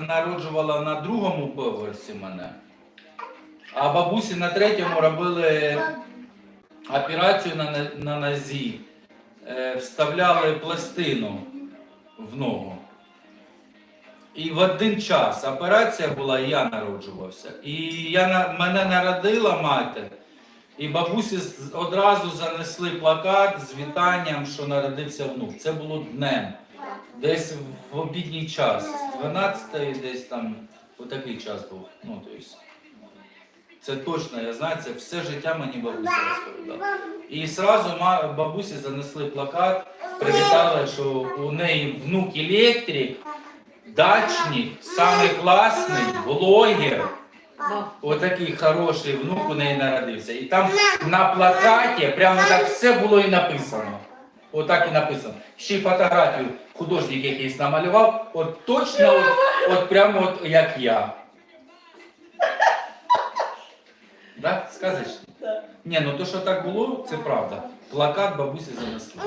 народжувала на другому поверсі мене, а бабусі на третьому робили операцію на, на- на нозі, Е, вставляли пластину в ногу. І в один час операція була, і я народжувався. І я, мене народила мати, і бабусі одразу занесли плакат з вітанням, що народився внук. Це було днем, десь в обідній час, з 12 десь там, отакий час був. Ну, то есть, це точно, я знаю, це все життя мені бабуся розповідала. І сразу бабусі занесли плакат, привітали, що у неї внук електрик, дачник, самий класний, блогер. Отакий хороший внук у неї народився. І там на плакаті прямо так все було і написано. Отак і написано. Ще й фотографію художник якийсь намалював, от точно, от, от прямо от як я. Да? Сказиш? Ні, ну то, що так було, це правда. Плакат бабусі занесли.